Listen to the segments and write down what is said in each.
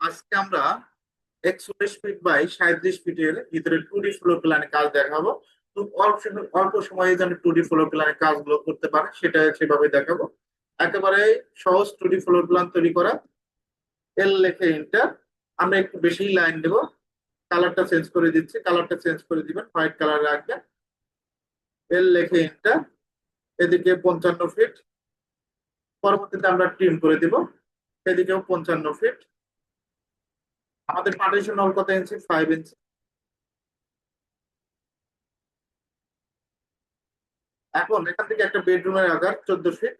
আজকে আমরা একচল্লিশ ফিট বাই সাঁত্রিশ ফিটের ভিতরে টু ডি ফ্লোর প্ল্যানে কাজ দেখাবো। খুব অল্প অল্প সময়ে যেন টু ডি ফ্লোর প্ল্যানে কাজগুলো করতে পারে, সেটা সেভাবে দেখাবো। একেবারে সহজ টু ডি ফ্লোর প্ল্যান তৈরি করা। এল লেখে ইন্টার আমরা একটু বেশি লাইন দেব। কালারটা চেঞ্জ করে দিচ্ছি। কালারটা চেঞ্জ করে দিবেন। হোয়াইট কালার রাখবেন। এল লেখে ইন্টার এদিকে পঞ্চান্ন ফিট পরবর্তীতে আমরা ট্রিম করে দিব। এদিকেও পঞ্চান্ন ফিট আমাদের পার্টিশন হল কত ইঞ্চি ফাইভ ইঞ্চি এখন এখান থেকে একটা বেডরুমের আকার চোদ্দ feet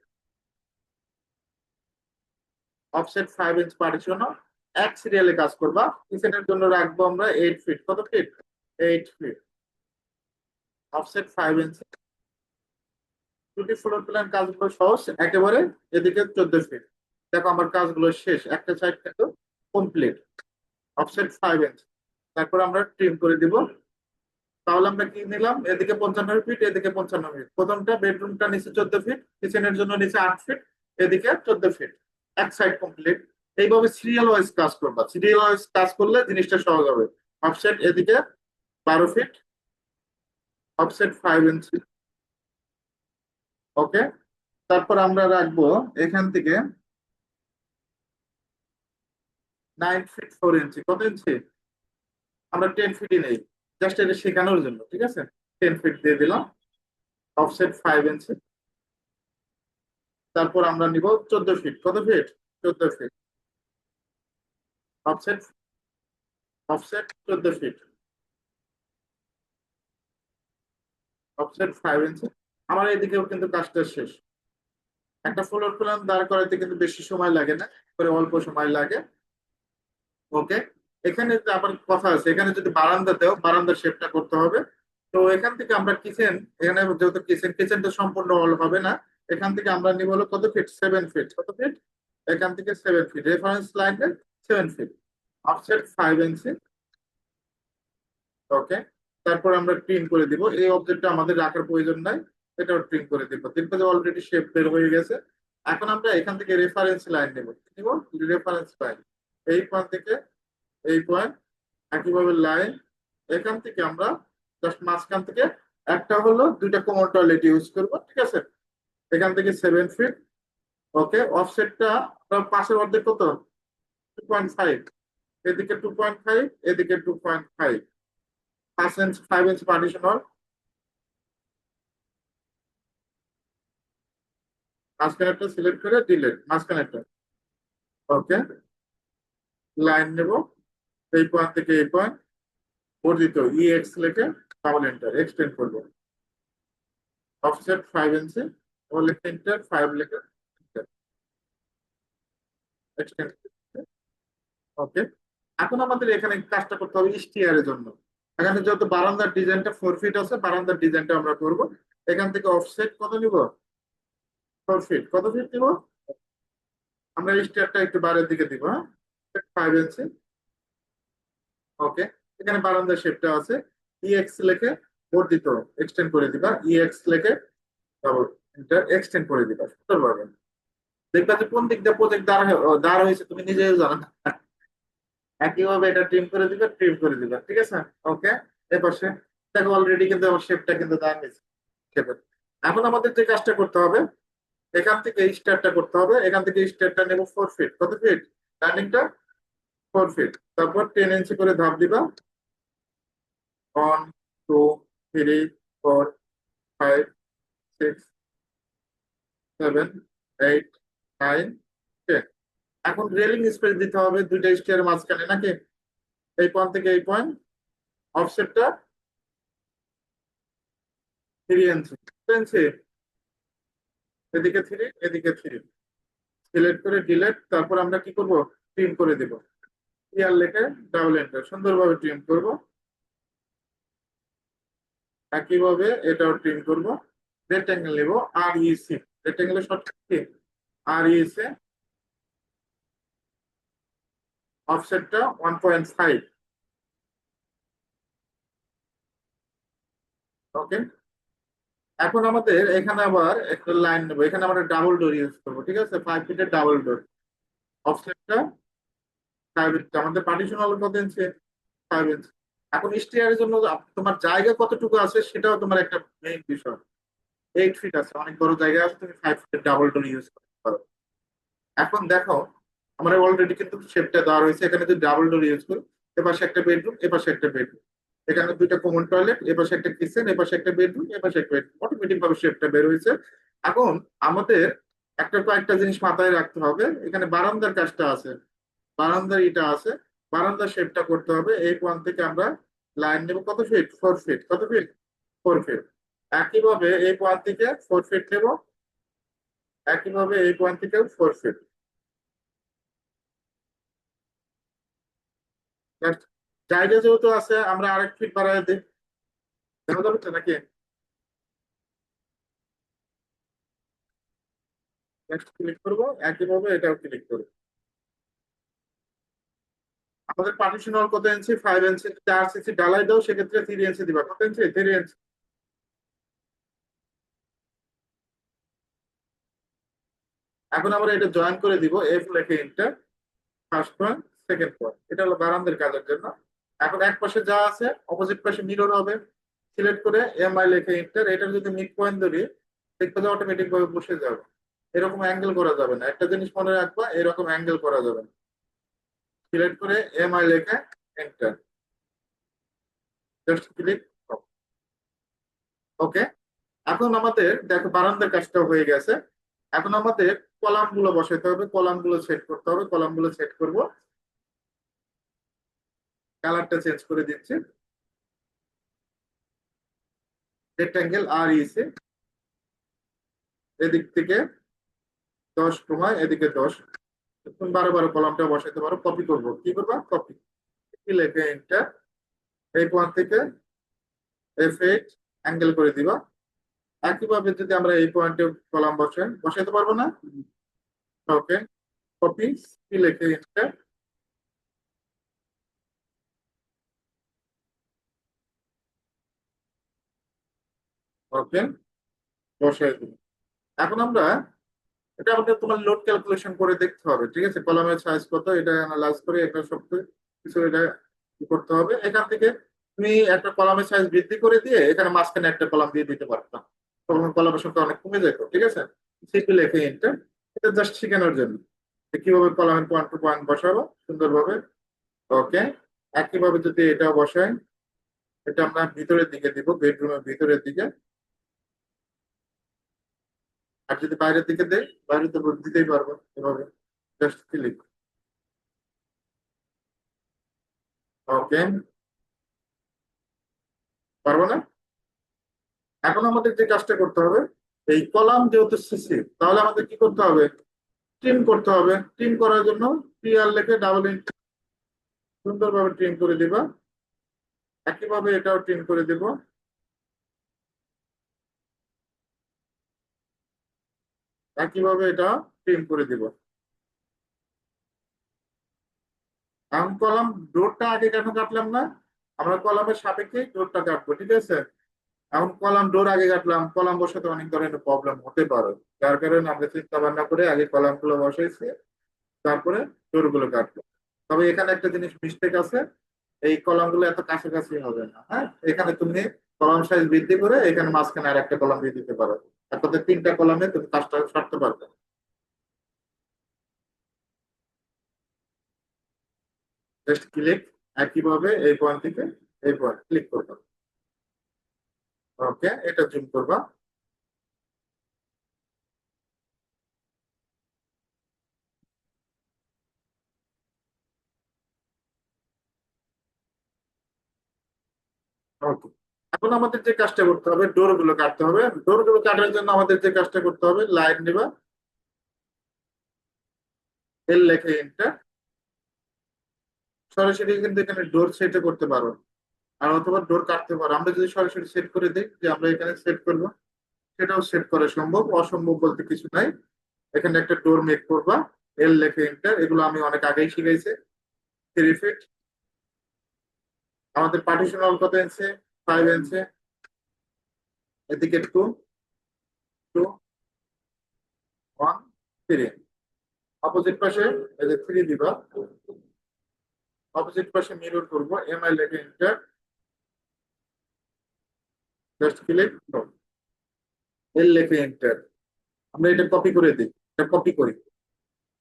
offset five inch partition এক সিরিয়ালে কাজ করবা। কিচেনের জন্য রাখব আমরা এইট ফিট কত feet eight feet offset five inch দুটি ফ্লোর প্ল্যান কাজগুলো সহজ, একেবারে এদিকে চোদ্দ ফিট দেখো আমার কাজগুলো শেষ। একটা সাইড কিন্তু কমপ্লিট অফসেট ফাইভ ইঞ্চ তারপর আমরা ট্রিম করে দিব। তাহলে আমরা কি নিলাম? এদিকে পঞ্চান্ন ফিট এদিকে পঞ্চান্ন ফিট প্রথমটা বেডরুমটা নিচে চোদ্দ ফিট কিচেনের জন্য নিচে আট ফিট এদিকে চোদ্দ ফিট এক সাইড কমপ্লিট এইভাবে সিরিয়াল ওয়াইজ কাজ করবা। সিরিয়াল ওয়াইজ কাজ করলে জিনিসটা সহজ হবে। অফসেট এদিকে বারো feet offset five inch okay তারপর আমরা রাখব এখান থেকে নাইন ফিট ফোর ইঞ্চি কত ইঞ্চি আমরা টেন ফিটই নেই। জাস্ট এটা শেখানোর জন্য, ঠিক আছে? টেন ফিট দিয়ে দিলাম। অফসেট ফাইভ ইঞ্চি তারপর আমরা নিব চোদ্দ ফিট কত ফিট চোদ্দ ফিট অফসেট অফসেট চোদ্দ ফিট অফসেট ফাইভ ইঞ্চি আমার এদিকেও কিন্তু কাজটা শেষ। একটা ফ্লোর প্ল্যান দাঁড় করাতে কিন্তু বেশি সময় লাগে না, করে অল্প সময় লাগে। ওকে এখানে আবার কথা আছে, এখানে যদি বারান্দা দেও, বারান্দার শেপটা করতে হবে। তো এখান থেকে আমরা কিচেন এখানে যেহেতু কিচেন কিচেনটা সম্পূর্ণ হল হবে না। এখান থেকে আমরা নিব হলো কত ফিট সেভেন ফিট কত ফিট এখান থেকে সেভেন ফিট রেফারেন্স লাইনে seven feet offset five inch okay তারপর আমরা ট্রিম করে দিব। এই অবজেক্টটা আমাদের রাখার প্রয়োজন নাই। এটাও ট্রিম করে দিব। দেখব যে অলরেডি শেপ বের হয়ে গেছে। এখন আমরা এখান থেকে রেফারেন্স লাইন নেব। নিব? রেফারেন্স লাইন এই পয়েন্ট থেকে এই পয়েন্ট একইভাবে লাইন এখান থেকে আমরা জাস্ট মাঝখান থেকে একটা হলো দুইটা কোমর টয়লেট ইউজ করব, ঠিক আছে? এখান থেকে সেভেন ফিট ওকে অফসেটটা পাশের অর্ধেক কত? টু পয়েন্ট ফাইভ এদিকে টু পয়েন্ট ফাইভ এদিকে টু পয়েন্ট ফাইভ পাঁচ ইঞ্চ ফাইভ ইঞ্চ পার্টিশন হল মাঝখানেরটা সিলেক্ট করে ডিলেট মাঝখানেরটা ওকে লাইন নেব। এই পয়েন্ট থেকে এই পয়েন্ট বর্ধিত ই এক্স লিখে ডাবল এন্টার এক্সটেন্ড করব। অফসেট ফাইভ ইঞ্চি লিখে এন্টার ফাইভ লিখে ওকে এখন আমাদের এখানে কাজটা করতে হবে স্টিয়ারের জন্য। এখানে যেহেতু বারান্দার ডিজাইনটা ফোর ফিট আছে, বারান্দার ডিজাইনটা আমরা করব। এখান থেকে অফসেট কত নিব? ফোর ফিট কত ফিট নিব? আমরা স্টিয়ারটা একটু বাইরের দিকে দিব হ্যাঁ? ফাইভ ইঞ্চি ওকে এখানে বারান্দার শেপটা আছে। ইএক্স লেখে বর্ধিত এক্সটেন্ড করে দিবা। ইএক্স লেখে ডাবল এন্টার এক্সটেন্ড করে দিবা। সুন্দরভাবে দেখবা যে কোন দিক দিয়ে প্রজেক্ট দাঁড় দাঁড় হয়েছে, তুমি নিজেও জানো না। একইভাবে এটা ট্রিম করে দিবা ট্রিম করে দিবা, ঠিক আছে? ওকে এপাশে দেখো অলরেডি কিন্তু আমার শেপটা কিন্তু দাঁড় হয়েছে। এখন আমাদের যে কাজটা করতে হবে, এখান থেকে স্টারটা করতে হবে। এখান থেকে স্টারটা নেব ফোর ফিট কত ফিট টার্নিংটা ফোর ফিট তারপর টেন ইঞ্চি করে ধাপ দিবা। One two three four five six seven eight nine ten এখন রেলিং স্পেস দিতে হবে দুইটা স্টিয়ারের মাঝখানে, নাকি? এই পয়েন্ট থেকে এই পয়েন্ট অফসেটটা থ্রি ইঞ্চি ইঞ্চি এদিকে থ্রি এদিকে থ্রি সিলেক্ট করে ডিলেট তারপর আমরা কি করব? ট্রিম করে দেব। ইয়ার লেখে ডাবল এন্টার সুন্দরভাবে ট্রিম করব। একইভাবে এটাও ট্রিম করব। রেক্টেঙ্গেল নেব আর ইসি রেক্টেঙ্গেলের শর্ট কি? আর ইসি অফসেটটা ওয়ান পয়েন্ট ফাইভ ওকে এখন আমাদের এখানে আবার একটা লাইন নেব। এখানে আমরা ডাবল ডোর ইউজ করব, ঠিক আছে? ফাইভ ফিটের ডাবল ডোর অফসেটটা ফাইভ ইঞ্চি আমাদের পার্টিশন হল কত ইঞ্চি ফাইভ ইঞ্চি এখন স্টিয়ারের জন্য তোমার জায়গা কতটুকু আছে সেটাও তোমার একটা মেইন বিষয়। এইট ফিট আছে, অনেক বড় জায়গা আছে, তুমি five feet double door use করতে পারো। এখন দেখো, আমরা অলরেডি কিন্তু শেপটা দেওয়া রয়েছে। এখানে যদি ডাবল ডোর ইউজ করি, এপাশে একটা বেডরুম এপাশে একটা বেডরুম এখানে দুইটা কমন টয়লেট এপাশে একটা কিচেন এপাশে একটা বেডরুম এপাশে একটা বেডরুম অটোমেটিক ভাবে শেপটা বের হয়েছে। এখন আমাদের একটা কয়েকটা জিনিস মাথায় রাখতে হবে। এখানে বারান্দার কাজটা আছে। বারান্দার ইটা আছে। বারান্দার শেপটা করতে হবে। এই পয়েন্ট থেকে আমরা লাইন নেব কত ফিট ফোর ফিট কত ফিট ফোর ফিট একইভাবে এই পয়েন্ট থেকে ফোর ফিট নেব। একইভাবে এই পয়েন্ট থেকে ফোর ফিট জায়গা যেহেতু আছে, আমরা আরেক ফিট বাড়ায় দিই। দেখা যাবে নাকি? নেক্সট ক্লিক করব, একইভাবে এটাও ক্লিক করব। আমাদের পার্টিশন হল কত ইঞ্চি ফাইভ ইঞ্চি চার সিসি ডালাই দাও, সেক্ষেত্রে থ্রি ইঞ্চি দিবা। কত ইঞ্চি থ্রি ইঞ্চি এখন আমরা এটা জয়েন করে দিব এফ লেখে enter first point second point এটা হলো বারান্দার কাজের জন্য। এখন এক পাশে যা আছে অপোজিট পাশে মিরর হবে। সিলেক্ট করে এম আই লেখে ইন্টার এটা যদি মিড পয়েন্ট ধরি দেখবে অটোমেটিক ভাবে বসে যাবে। এরকম অ্যাঙ্গেল করা যাবে না। একটা জিনিস মনে রাখবা, এরকম অ্যাঙ্গেল করা যাবে না। সিলেক্ট করে এম আই লেখে এন্টার জাস্ট ক্লিক ওকে এখন আমাদের, দেখো বারান্দার কাজটা হয়ে গেছে। এখন আমাদের কলামগুলো বসাইতে হবে। কলামগুলো সেট করতে হবে। কলামগুলো সেট করব। কালারটা চেঞ্জ করে দিচ্ছি। রেক্টাঙ্গেল আর ইসে এদিক থেকে দশ কমায় এদিকে দশ। তুমি বারো বারো কলামটা বসাইতে পারো কপি করব। কি করবা? কপি কি লেখে এন্টার এই পয়েন্ট থেকে এফ এইট অ্যাঙ্গেল করে দিবা। একইভাবে যদি আমরা এই পয়েন্টে কলাম বসাই বসাইতে পারব না? ওকে কপি কি লেখে এন্টার ওকে বসাই দিই এখন আমরা, এটা আমাদের তোমার লোড ক্যালকুলেশন করে দেখতে হবে, ঠিক আছে? কলামের সাইজ কত, এটা অ্যানালাইজ করে এটা সব কিছু এটা করতে হবে। এখান থেকে তুমি একটা কলামের সাইজ বৃদ্ধি করে দিয়ে এখানে মাঝখানে একটা কলাম দিয়ে দিতে পারতাম তখন কলামের সংখ্যা অনেক কমে যেত, ঠিক আছে? সিপি লেখে এন্টার এটা জাস্ট শেখানোর জন্য। কীভাবে কলামের পয়েন্ট টু পয়েন্ট বসাবো, সুন্দরভাবে। ওকে একইভাবে যদি এটা বসাই, এটা আমরা ভিতরের দিকে দিব বেডরুমের ভিতরের দিকে। আর যদি বাইরের দিকে দেয় বাইরে তো দিতেই পারব এভাবে জাস্ট ক্লিক ওকে পারব না? এখন আমাদের যে কাজটা করতে হবে, এই কলাম যেহেতু সিসি তাহলে আমাদের কি করতে হবে? ট্রিম করতে হবে। ট্রিম করার জন্য পিআর লেখে ডাবল সুন্দরভাবে ট্রিম করে দিবা। একইভাবে এটাও ট্রিম করে দিব। একইভাবে এটা ট্রিম করে দিব। এখন কলাম ডোরটা আগে কেন কাটলাম না? আমরা কলামের সাপেক্ষে ডোরটা কাটবো, ঠিক আছে? এখন কলাম ডোর আগে কাটলাম, কলাম বসাতে অনেক ধরনের প্রবলেম হতে পারে। যার কারণে আমরা চিন্তা ভাবনা করে আগে কলামগুলো বসাইছি, তারপরে ডোরগুলো কাটবো। তবে এখানে একটা জিনিস মিস্টেক আছে, এই কলামগুলো এত কাছাকাছি হবে না হ্যাঁ? এখানে তুমি কলাম সাইজ বৃদ্ধি করে এখানে মাঝখানে আর একটা কলাম দিয়ে দিতে পারো। একসাথে তিনটা কলামে তুমি কাজটা সারতে পারবে। জাস্ট ক্লিক একইভাবে এই পয়েন্ট থেকে এই পয়েন্ট ক্লিক করবে। ওকে এটা জুম করবা ওকে এখন আমাদের যে কাজটা করতে হবে ডোরগুলো কাটতে হবে। ডোরগুলো কাটার জন্য আমাদের যে কাজটা করতে হবে, লাইন নিবা এল লেখে এন্টার সরাসরি কিন্তু এখানে ডোর সেট করতে পারো। আর অথবা ডোর কাটতে পারো। আমরা যদি সরাসরি সেট করে দিই যে আমরা এখানে সেট করব, সেটাও সেট করা সম্ভব। অসম্ভব বলতে কিছু নাই। এখানে একটা ডোর মেক করবা এল লেখে এন্টার এগুলো আমি অনেক আগেই শিখাইছি থ্রি ফিট আমাদের পার্টিশন হল কত ফাইভ ইঞ্চি এদিকে two two one three opposite পাশে, এই যে থ্রি দিবা। অপোজিট পাশে মিরর করব এম আই লেখে এন্টার জাস্ট ক্লিক এল লেখে এন্টার আমরা এটা কপি করে দিই, এটা কপি করি।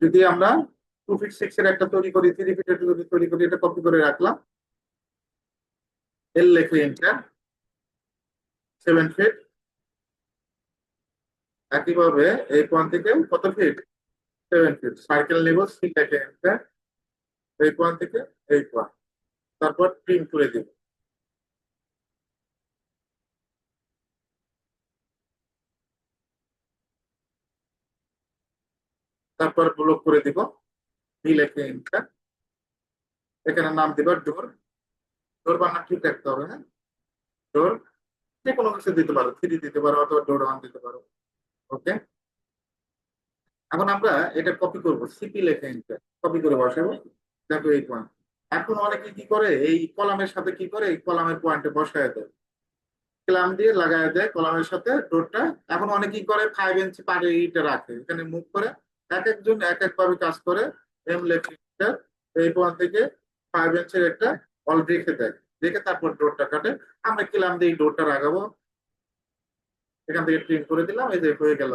যদি আমরা টু ফিট সিক্স এর একটা তৈরি করি থ্রি ফিটের তৈরি করি, এটা কপি করে রাখলাম। এল লেখে এন্টার সেভেন ফিট একইভাবে এই পয়েন্ট থেকে কত ফিট সেভেন ফিট সার্কেল নেব সি লেখে এন্টার এই পয়েন্ট থেকে এই পয়েন্ট তারপর প্রিন্ট করে দিব। তারপর ব্লক করে দিব বি লেখে এন্টার এখানে নাম দিবা ডোর ডোর বানান ঠিক রাখতে হবে হ্যাঁ? ডোর যে কোনো কিছু দিতে পারো থ্রি দিতে পারো অথবা ডোর ওয়ান দিতে পারো ওকে? এখন আমরা এটা কপি করব সিপি লেখে এন্টার কপি করে বসাবো দেখো এই পয়েন্ট এখন অনেকে কি করে এই কলামের সাথে কি করে এই কলামের পয়েন্টে বসায় দেয়। ক্লাম দিয়ে লাগায় দেয় কলামের সাথে ডোরটা এখন অনেকেই করে ফাইভ ইঞ্চি পারে ইটা রাখে এখানে মুভ করে এক একজন এক এক ভাবে কাজ করে এম enter, এই পয়েন্ট থেকে ফাইভ ইঞ্চের একটা অল রেখে দেয় রেখে তারপর ডোরটা কাটে। আমরা ক্লাম দিয়ে ডোরটা লাগাবো এখান থেকে প্রিন্ট করে দিলাম, এই যে হয়ে গেল।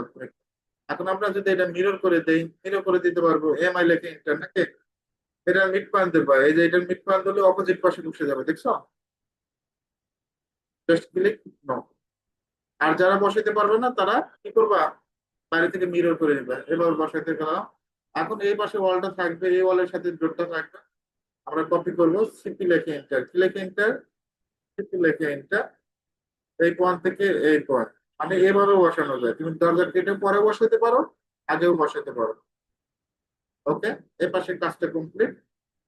এখন আমরা যদি এটা মিরর করে দেই মিরর করে দিতে পারব। এম আই লেখে ইন্টার নাকি? এটা মিড পয়েন্ট দেবা এই যে এটা মিড পয়েন্ট হলে অপোজিট পাশে বসে যাবে, দেখছ? জাস্ট ক্লিক নো আর যারা বসাইতে পারবে না, তারা কি করবা? বাইরে থেকে মিরর করে নেবে। এবার বসাইতে গেলাম। এখন এই পাশে ওয়ালটা থাকবে, এই ওয়ালের সাথে ডোরটা থাকবে। আমরা কপি করব সিপি লেখে এন্টার কি লেখে এন্টার সিপি লেখে এন্টার এই পয়েন্ট থেকে এই পয়েন্ট মানে এভাবে বসানো যায়। তুমি দরজা কেটে পরে বসাতে পারো, আগেও বসাতে পারো। ওকে এই পাশে কাজটা কমপ্লিট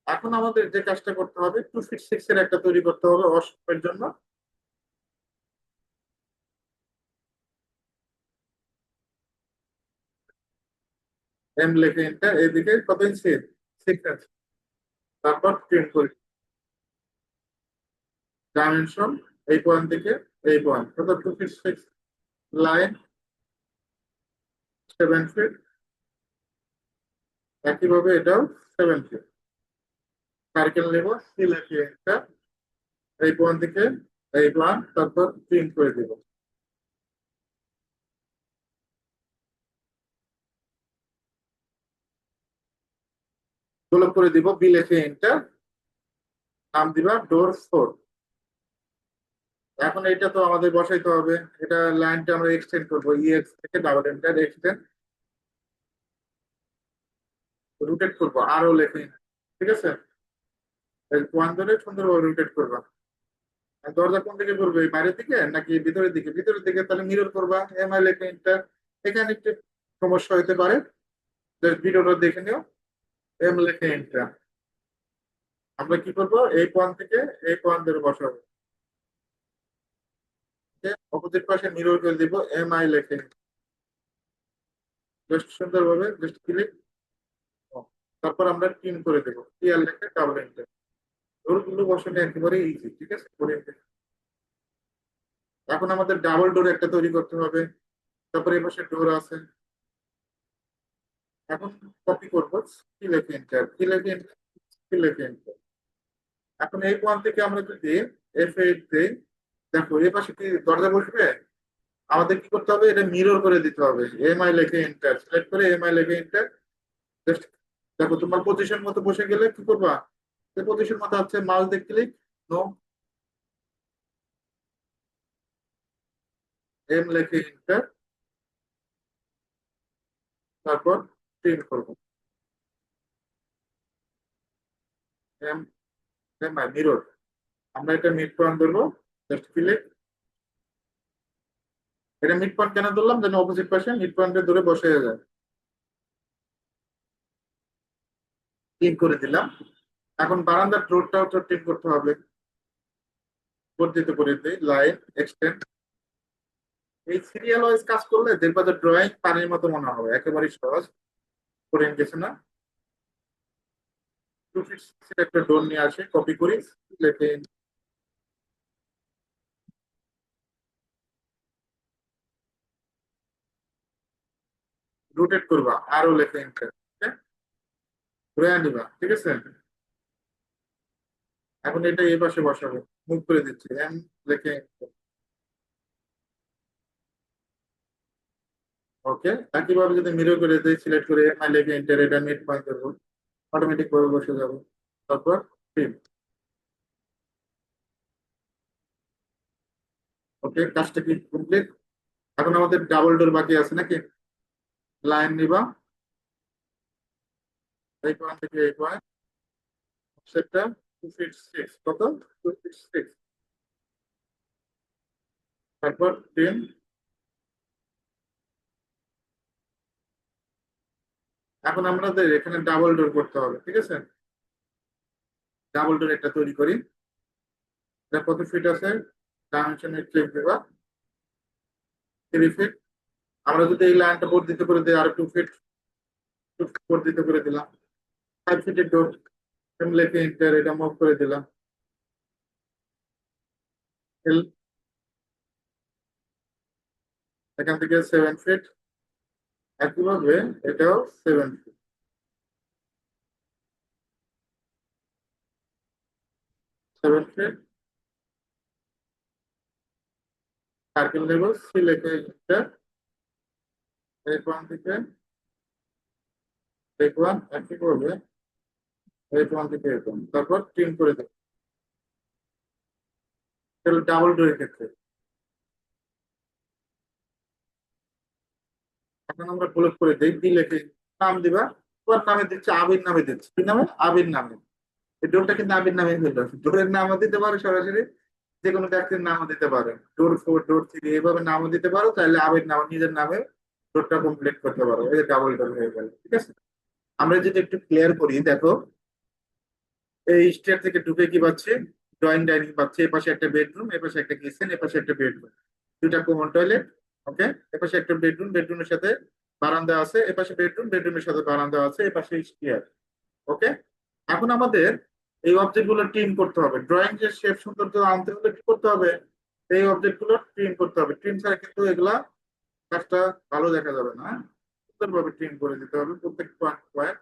এখন আমাদের যে কাজটা করতে হবে টু ফিট সিক্স এর একটা তৈরি করতে হবে অসমের জন্য। এম লেখে এন্টার এদিকে কত ইঞ্চি সিক্স আছে। তারপর প্রিন্ট করি। ডাইমেনশন এই পয়েন্ট থেকে এই পয়েন্ট কত? Two feet six line seven feet একইভাবে এটাও সেভেন ফিট সার্কেল নেব সি লেখে এন্টার এই পয়েন্ট থেকে এই পয়েন্ট তারপর প্রিন্ট করে দেব। গোলক করে দিব, বি লেখে এন্টার নাম দিবা ডোর ফোর এখন এটা তো আমাদের বসাইতে হবে, এটা লাইনটা আমরা এক্সটেন্ড করব ইএক্স থেকে ডাবল এন্টার এক্সটেন্ড রুটেট করব আরও লেখে, ঠিক আছে? ওয়ান ধরে সুন্দরভাবে রুটেট করবা। দরজা কোন দিকে করবে বাইরের দিকে নাকি ভিতরের দিকে? ভিতরের দিকে তাহলে মিরর করবা এমআই লেখে এন্টার এখানে একটু সমস্যা হতে পারে ভিডিওটা দেখে নিও। এম লেখে এন্টার আমরা কি করব? এই পয়েন্ট থেকে এই পয়েন্ট বসাবো। অপোজিট পাশে মিরর করে দিব এম আই লেখে জাস্ট সুন্দরভাবে জাস্ট ক্লিক তারপর আমরা টিম করে দেবো। টিআর লেখে ডাবল এন্টার ডোরগুলো বসানো একেবারে ইজি ঠিক আছে? এখন আমাদের ডাবল ডোর একটা তৈরি করতে হবে। তারপরে এই পাশে ডোর আছে। এখন কপি করব লেখে এন্টার লেখে এন্টার লেখে এন্টার এখন এই পয়েন্ট থেকে আমরা যদি এফ এইট দিই, দেখো এই পাশে কি দরজা বসবে? আমাদের কি করতে হবে? এটা মিরর করে দিতে হবে। এম আই লেখে এন্টার সিলেক্ট করে এম আই লেখে এন্টার জাস্ট দেখো তোমার পজিশন মতো বসে গেলে কি করবা? পজিশন মতো হচ্ছে মাউস দিয়ে ক্লিক নো এম লেখে এন্টার তারপর প্রিন্ট করব। মিরর আমরা এটা মিড পয়েন্ট জাস্ট এটা মিড পয়েন্ট কেন যেন অপোজিট পাশে মিড বসে যায়। করে দিলাম। এখন বারান্দার ড্রোরটাও তো টিন করতে হবে। বর্ধিত করে দিই লাইন এক্সটেন্ড এই সিরিয়াল ওয়াইজ কাজ করলে দেখবা ড্রয়িং পানির মতো মনে হবে, একেবারেই সহজ। করে গেছে না? একটা ডোর নিয়ে আসে কপি করি রোটেট করবা আরও লেখে ঘুরে নিবা ঠিক আছে? এখন এটা এই পাশে বসাবো মুভ করে দিচ্ছি এম লিখে ওকে, একইভাবে যদি মিরর করে দিই, সিলেক্ট করে এম আই লিখে এন্টার এটা মিড পয়েন্ট করব অটোমেটিক ভাবে বসে যাব। তারপর প্রিন্ট ওকে, কাজটা কি কমপ্লিট এখন আমাদের ডাবল ডোর বাকি আছে নাকি? লাইন নিবা। এই পয়েন্ট থেকে এই পয়েন্ট সেটটা টু ফিট সিক্স কত? টু ফিট সিক্স তারপর টেন এখন আমাদের এখানে ডাবল ডোর করতে হবে, ঠিক আছে? ডাবল ডোর একটা তৈরি করি। এটা কত ফিট আছে? ডাইমেনশনের দেবা থ্রি ফিট আমরা যদি এই লাইনটা দিতে করে দিই, আর টু ফিট টু ফিট দিতে করে দিলাম। ফাইভ ফিটের ডোর ইন্টার এটা মুভ করে দিলাম। এখান থেকে সেভেন ফিট একইভাবে এটাও সেভেন সেভেন সার্কেল নেব সি থেকে ওয়ান একই করবে এই থেকে ওয়ান তারপর ট্রিম করে দেব। ডাবল ডোরের ক্ষেত্রে। এখন আমরা ব্লক করে দিই দি লেখে নাম দিবা। তোমার নামে দিচ্ছে আবির নামে দিচ্ছে। নামে? আবির নামে। এই ডোরটা কিন্তু আবির নামে হইল ডোরের নামও দিতে পারো সরাসরি। যে কোনো ব্যক্তির নামও দিতে পারো। ডোর ফোর, ডোর থ্রি এইভাবে নামও দিতে পারো। তাহলে আবির নাম, নিজের নামে ডোরটা কমপ্লিট করতে পারো। এই ডাবল ডোর হয়ে গেল, ঠিক আছে? আমরা যদি একটু ক্লিয়ার করি, দেখো। এই স্টেয়ার থেকে ঢুকে কি পাচ্ছি? ড্রয়িং ডাইনিং পাচ্ছি। এ পাশে একটা বেডরুম এ পাশে একটা কিচেন এ পাশে একটা বেডরুম দুইটা কমন টয়লেট ওকে এপাশে একটা বেডরুম বেডরুমের সাথে বারান্দা আছে, এ পাশে বেডরুম বেডরুমের সাথে বারান্দা আছে, এ পাশে স্টেয়ার ওকে এখন আমাদের এই অবজেক্টগুলো ট্রিম করতে হবে। ড্রয়িং যে শেপ সৌন্দর্য আনতে হলে কি করতে হবে? এই অবজেক্টগুলো ট্রিম করতে হবে। ট্রিম ছাড়া কিন্তু এগুলা কাজটা ভালো দেখা যাবে না সুন্দরভাবে ট্রিম করে দিতে হবে। প্রত্যেক পয়েন্ট পয়েন্ট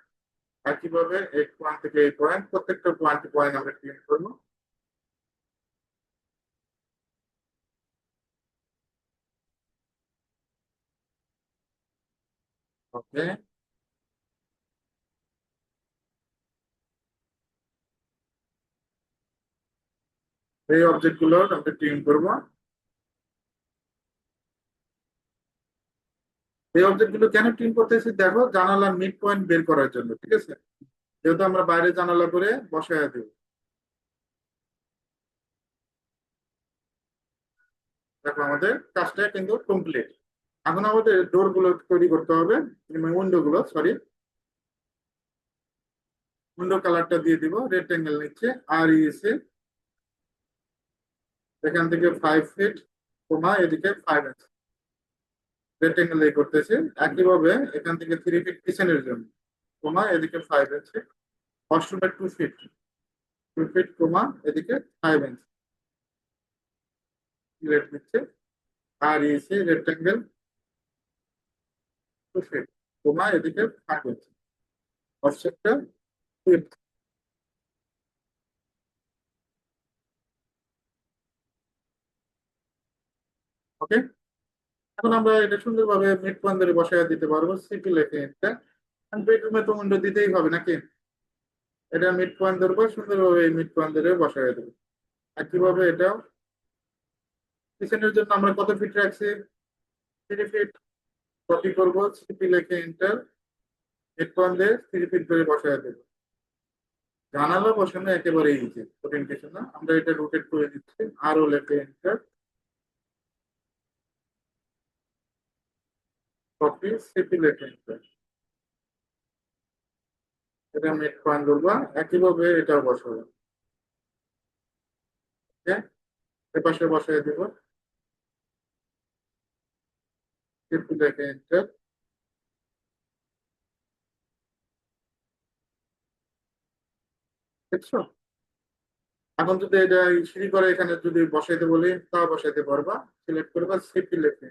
একইভাবে এই পয়েন্ট থেকে এই পয়েন্ট প্রত্যেকটা পয়েন্ট পয়েন্ট আমরা ট্রিম করব। ওকে এই অবজেক্টগুলো আমরা ট্রিম করব এই অবজেক্টগুলো কেন ট্রিম করতেছি দেখো, জানালার মিড পয়েন্ট বের করার জন্য, ঠিক আছে? যেহেতু আমরা বাইরে জানালা করে বসায় দেব। দেখো আমাদের কাজটা কিন্তু কমপ্লিট এখন আমাদের ডোরগুলো তৈরি করতে হবে। উইন্ডো গুলো সরি উইন্ডো কালারটা দিয়ে দিব রেক্টেঙ্গেল নিচ্ছে আর ইসে এখান থেকে ফাইভ ফিট কমা, এদিকে ফাইভ ইঞ্চ রেক্টেঙ্গেল এই করতেছে। একইভাবে এখান থেকে থ্রি ফিট কিচেনের জন্য, কমা, এদিকে ফাইভ ইঞ্চ ওয়াশরুমের two feet two feet comma, এদিকে ফাইভ ইঞ্চ রেট নিচ্ছে। আর ইসে রেক্টেঙ্গেল টু ফিট এদিকে ফাইভ ইঞ্চ অফসেটটা ওকে এখন আমরা এটা বসায় দিতে পারব। তো দিতেই হবে এটা মিড পয়েন্ট ধরবো মিড পয়েন্ট বসায় দেবো। এটাও? কিচেনের জন্য আমরা কত ফিট রাখছি? থ্রি ফিট কপি করব, সিপি লেখে এন্টার পয়েন্ট দিয়ে ফিট ধরে বসায় দেবো। জানালা বসানো একেবারে ইজি কিছু না। আমরা এটা রোটেট করে দিচ্ছি আর ও লেখে এন্টার কপি সিপি লেখে এন্টার এটা মিড পয়েন্ট ধরবো, একইভাবে এটাও বসাবো। ওকে এপাশে বসাই দিব। সিপি লেখে এন্টার দেখছ এখন যদি এটা সিঁড়ি করে, এখানে যদি বসাইতে বলি তা বসাইতে পারবা সিলেক্ট করবা সিপি লেখে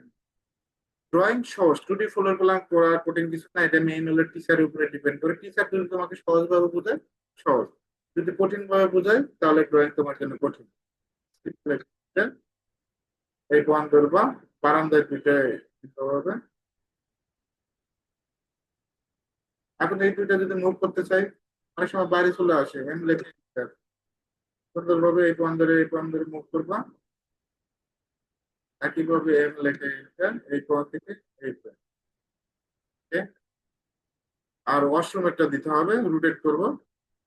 ড্রয়িং সহজ টুডি ফ্লোর প্ল্যান করার কঠিন কিছু না এটা মেইন হলো টিচারের উপরে ডিপেন্ড করে। টিচার যদি তোমাকে সহজভাবে বোঝায়, সহজ। যদি কঠিন ভাবে বোঝাই তাহলে ড্রয়িং তোমার জন্য কঠিন। এই পয়েন্ট ধরবা, বারান্দায় দুইটাই এখন এই যদি মুভ করতে চাই, অনেক সময় বাইরে চলে আসে এম সুন্দরভাবে এই এই মুভ করবা। একইভাবে এম লেখে এই পয়েন্ট থেকে এই আর ওয়াশরুম একটা দিতে হবে রোটেট করব।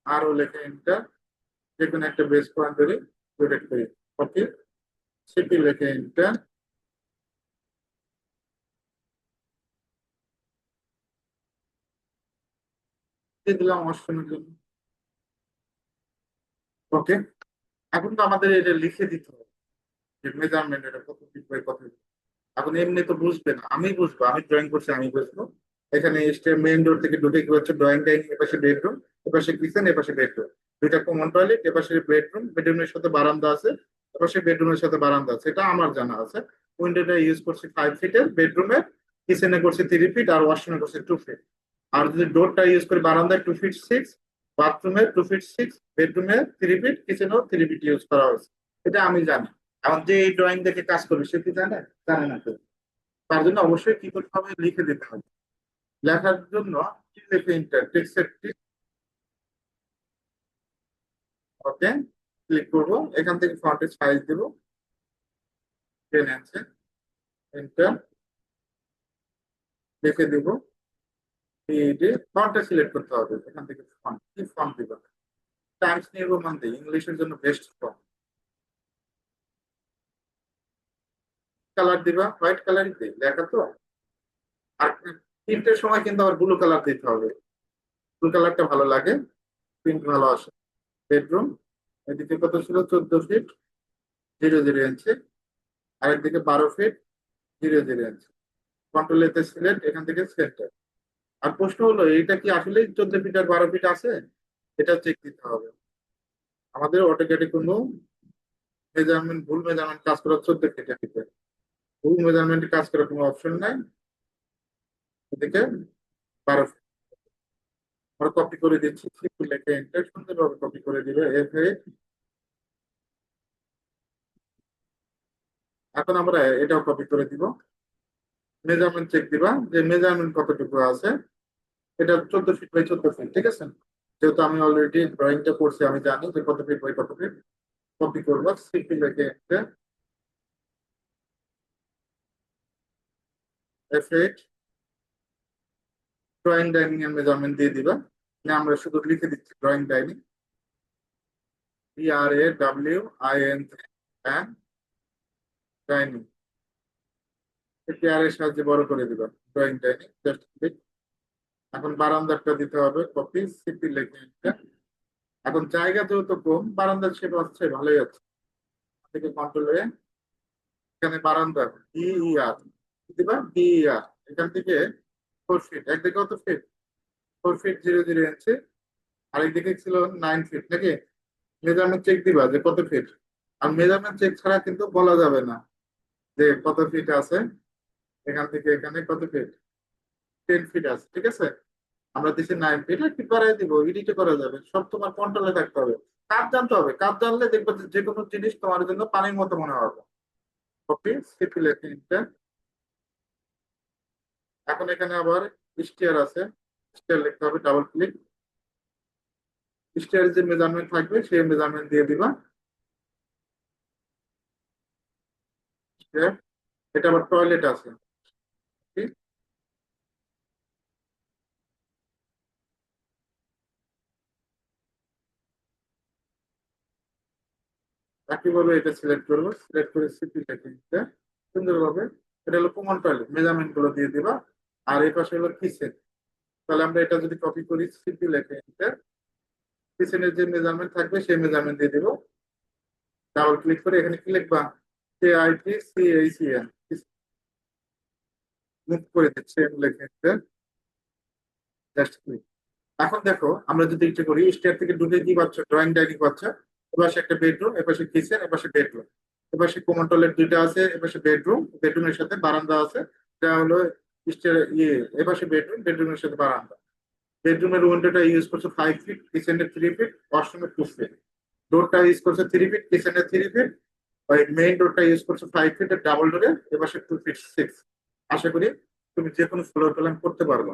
আরও লেখে এন্টার যে একটা বেস পয়েন্ট ধরে রোটেট করি। ওকে সিপি লেখে এন্টার দিয়ে দিলাম জন্য। ওকে এখন তো আমাদের এটা লিখে দিতে হবে। যে মেজারমেন্ট এটা কত কত এখন এমনি তো বুঝবে না। আমি বুঝব, আমি ড্রয়িং করছি, আমি বুঝব। এখানে মেইন ডোর থেকে ঢুকে কি হচ্ছে? ড্রয়িং ডাইনিং এপাশে বেডরুম এপাশে কিচেন এপাশে বেডরুম দুইটা কমন টয়লেট এপাশে বেডরুম বেডরুমের সাথে বারান্দা আছে, এপাশে বেডরুমের সাথে বারান্দা আছে। এটা আমার জানা আছে। উইন্ডোটা ইউজ করছি ফাইভ ফিটের বেডরুমে কিচেনে করছি থ্রি ফিট আর ওয়াশরুমে করছি টু ফিট আর যদি ডোরটা ইউজ করি বারান্দায় টু ফিট সিক্স বাথরুমে টু ফিট সিক্স বেডরুমে থ্রি ফিট কিচেনেও থ্রি ফিট ইউজ করা হয়েছে। এটা আমি জানি। এখন যে এই ড্রয়িং দেখে কাজ করবে, সে কি জানে? জানে না তার জন্য অবশ্যই কি করতে হবে, লিখে দিতে হবে। লেখার জন্য কি লিখে ইন্টার টেক্সট ওকে ক্লিক করব। এখান থেকে ফন্টের সাইজ দেব। টেন আছে। এন্টার লিখে দেব। সিলেক্ট করতে হবে। এখান থেকে টাইমস জন্য বেস্ট কালার দিবা হোয়াইট লেখা তো? আর সময় কিন্তু ব্লু কালার দিতে হবে। ব্লু কালারটা ভালো লাগে প্রিন্ট ভালো আসে। বেডরুম এদিকে কত ছিল? চোদ্দ ফিট জিরো জিরো ইঞ্চি আর একদিকে বারো feet zero zero inch control এতে এখান থেকে সেন্টার আর প্রশ্ন হলো, এটা কি আসলে চোদ্দ ফিট আর বারো ফিট আছে? এটা চেক দিতে হবে। আমাদের অটোক্যাটে কোনো মেজারমেন্ট ভুল মেজারমেন্ট কাজ করা চোদ্দ ফিটের ভিতরে। ভুল মেজারমেন্ট কাজ করার কোনো অপশন নাই। এদিকে বারো ফিট আমরা কপি করে দিচ্ছি লেখে এন্টার সুন্দরভাবে কপি করে দিবে এফ এখন আমরা এটাও কপি করে দিব। মেজারমেন্ট চেক দিবা যে মেজারমেন্ট কতটুকু আছে। এটা চোদ্দ ফিট বাই চোদ্দ ফিট ঠিক আছে? যেহেতু আমি অলরেডি ড্রয়িংটা করছি, আমি জানি যে কত ফিট বাই কত ফিট কপি করব। সিপি এইট ড্রয়িং ডাইনিং এর মেজারমেন্ট দিয়ে দিবা। আমরা শুধু লিখে দিচ্ছি drawing dining R A W I N N dining এর সাহায্যে বড় করে দিবা। ড্রয়িং ডাইনিং জাস্ট ক্লিক এখন বারান্দাটা দিতে হবে কপি সিপি লেখে এখন জায়গা যেহেতু কম, বারান্দার শেপ আসছে, ভালোই আছে। থেকে কন্ট্রোল হয়ে এখানে বারান্দা ডি আর দিবা ডি আর এখান থেকে ফোর ফিট একদিকে কত feet four feet zero zero inch আর একদিকে ছিল নাইন ফিট নাকি? মেজারমেন্ট চেক দিবা যে কত ফিট আর মেজারমেন্ট চেক ছাড়া কিন্তু বলা যাবে না যে কত ফিট আছে। এখান থেকে এখানে কত ফিট টেন ফিট আছে, ঠিক আছে? আমরা দিচ্ছি নাইন ফিট কি করাই দিব? এডিটে করা যাবে, সব তোমার কন্ট্রোলে থাকতে হবে। কাজ জানতে হবে কাজ জানলে দেখবে যে কোনো জিনিস তোমার জন্য পানির মতো মনে হবে। কপি সিপি এখন এখানে আবার স্টিয়ার আছে স্টিয়ার লিখতে হবে ডাবল ক্লিক স্টিয়ার যে মেজারমেন্ট থাকবে, সেই মেজারমেন্ট দিয়ে দিবা। এটা আবার টয়লেট আছে। একইভাবে এটা সিলেক্ট করব সিলেক্ট করে সিপি লেখে সুন্দরভাবে এটা হলো কমন টয়লেট মেজারমেন্টগুলো দিয়ে দিবা। আর এই পাশে হলো কিচেন তাহলে আমরা এটা যদি কপি করি সিপি লেখে এন্টার কিচেনের যে মেজারমেন্ট থাকবে, সেই মেজারমেন্ট দিয়ে দিব। ডাবল ক্লিক করে এখানে কি লিখবা? কে আই টি সি এই সি এন মুভ করে দিচ্ছে লেখে এন্টার জাস্ট ক্লিক এখন দেখো, আমরা যদি এটা করি স্টেট থেকে ঢুকে কি পাচ্ছ? ড্রয়িং ডাইনিং পাচ্ছ? এপাশে একটা বেডরুম এপাশে কিচেন এপাশে বেডরুম এপাশে কমন টয়লেট দুইটা আছে, এপাশে বেডরুম বেডরুমের সাথে বারান্দা আছে। এটা হলো ইয়ে এপাশে বেডরুম বেডরুমের সাথে বারান্দা। বেডরুমের উইন্ডোটা ইউজ করছ ফাইভ ফিট কিচেনের থ্রি ফিট ওয়াশরুমের টু ফিট ডোরটা ইউজ করছ থ্রি ফিট কিচেনের থ্রি ফিট ওই মেইন ডোরটা ইউজ করছ ফাইভ ফিট ডাবল ডোরে এবার টু ফিট সিক্স আশা করি তুমি যে কোনো ফ্লোর প্ল্যান করতে পারবে।